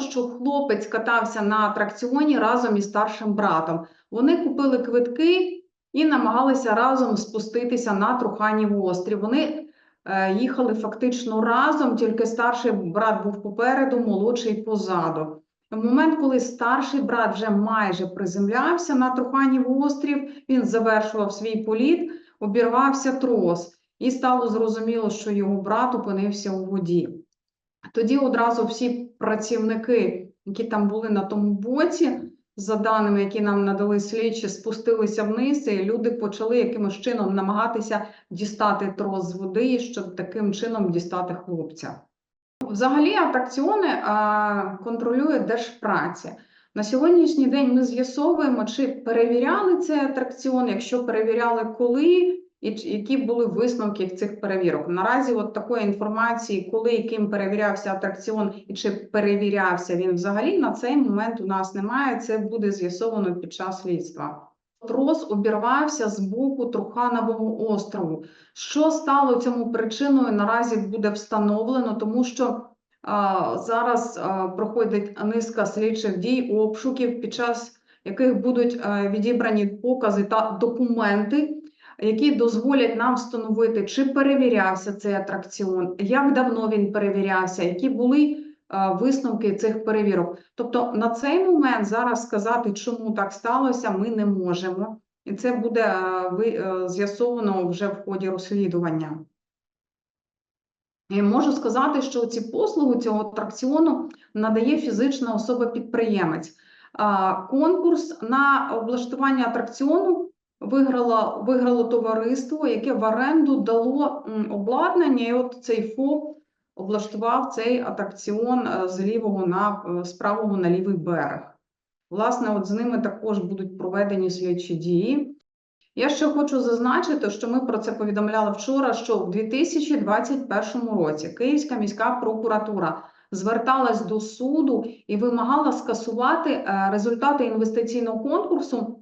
що хлопець катався на атракціоні разом із старшим братом. Вони купили квитки і намагалися разом спуститися на Труханів острів. Вони е, їхали фактично разом, тільки старший брат був попереду, молодший позаду. В момент, коли старший брат вже майже приземлявся на Труханів острів, він завершував свій політ, обірвався трос, і стало зрозуміло, що його брат опинився у воді. Тоді одразу всі працівники, які там були на тому боці, за даними, які нам надали слідчі, спустилися вниз, і люди почали якимось чином намагатися дістати трос з води, щоб таким чином дістати хлопця. Взагалі, атракціони а, контролює Держпраця. На сьогоднішній день ми з'ясовуємо, чи перевіряли цей атракціон, якщо перевіряли коли, і які були висновки цих перевірок. Наразі от такої інформації, коли і ким перевірявся атракціон і чи перевірявся він взагалі, на цей момент у нас немає. Це буде з'ясовано під час слідства. Трос обірвався з боку Труханового острову. Що стало цьому причиною, наразі буде встановлено, тому що а, зараз а, проходить низка слідчих дій, обшуків, під час яких будуть е, відібрані покази та документи, які дозволять нам встановити, чи перевірявся цей атракціон, як давно він перевірявся, які були е, висновки цих перевірок. Тобто на цей момент зараз сказати, чому так сталося, ми не можемо. І це буде е, е, з'ясовано вже в ході розслідування. І можу сказати, що ці послуги цього атракціону надає фізична особа-підприємець. Конкурс на облаштування атракціону виграло, виграло товариство, яке в оренду дало обладнання, і от цей ФОП облаштував цей атракціон е, з лівого на е, з правого на лівий берег. Власне, от з ними також будуть проведені слідчі дії. Я ще хочу зазначити, що ми про це повідомляли вчора, що в 2021 році Київська міська прокуратура зверталась до суду і вимагала скасувати е, результати інвестиційного конкурсу,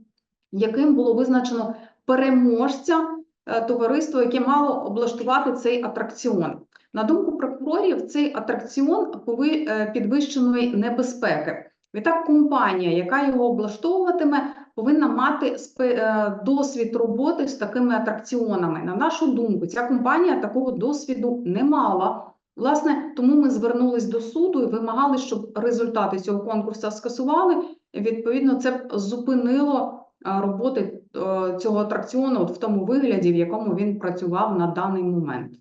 яким було визначено переможця е, товариства, яке мало облаштувати цей атракціон. На думку прокурорів, цей атракціон е, підвищеної небезпеки. Відтак, компанія, яка його облаштовуватиме, повинна мати е, досвід роботи з такими атракціонами. На нашу думку, ця компанія такого досвіду не мала. Власне, тому ми звернулись до суду і вимагали, щоб результати цього конкурсу скасували. Відповідно, це б зупинило роботи е, цього атракціону в тому вигляді, в якому він працював на даний момент.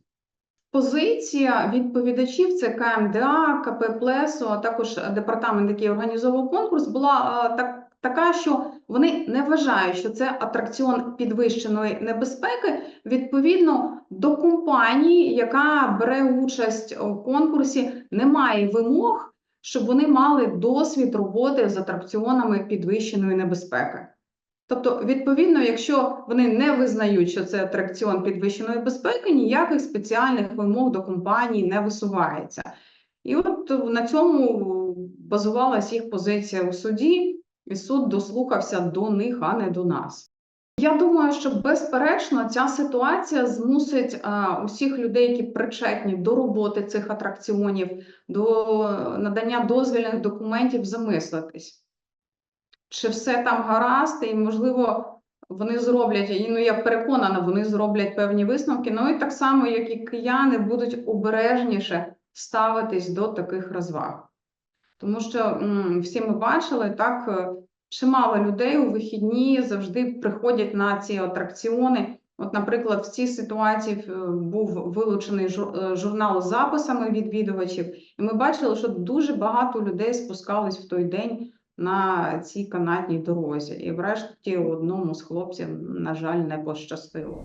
Позиція відповідачів це КМДА, КП Плесо, а також департамент, який організовував конкурс, була е, так, така, що вони не вважають, що це атракціон підвищеної небезпеки. Відповідно до компанії, яка бере участь у конкурсі, немає вимог, щоб вони мали досвід роботи з атракціонами підвищеної небезпеки. Тобто, відповідно, якщо вони не визнають, що це атракціон підвищеної безпеки, ніяких спеціальних вимог до компанії не висувається. І от на цьому базувалась їх позиція у суді, і суд дослухався до них, а не до нас. Я думаю, що безперечно ця ситуація змусить а, усіх людей, які причетні до роботи цих атракціонів, до надання дозвільних документів, замислитись чи все там гаразд, і можливо вони зроблять, і ну я переконана, вони зроблять певні висновки. Ну і так само, як і кияни, будуть обережніше ставитись до таких розваг. Тому що м, всі ми бачили, так е, чимало людей у вихідні завжди приходять на ці атракціони. От, наприклад, в цій ситуації е, був вилучений е, журнал з записами відвідувачів, і ми бачили, що дуже багато людей спускались в той день на цій канатній дорозі. І врешті одному з хлопців, на жаль, не пощастило.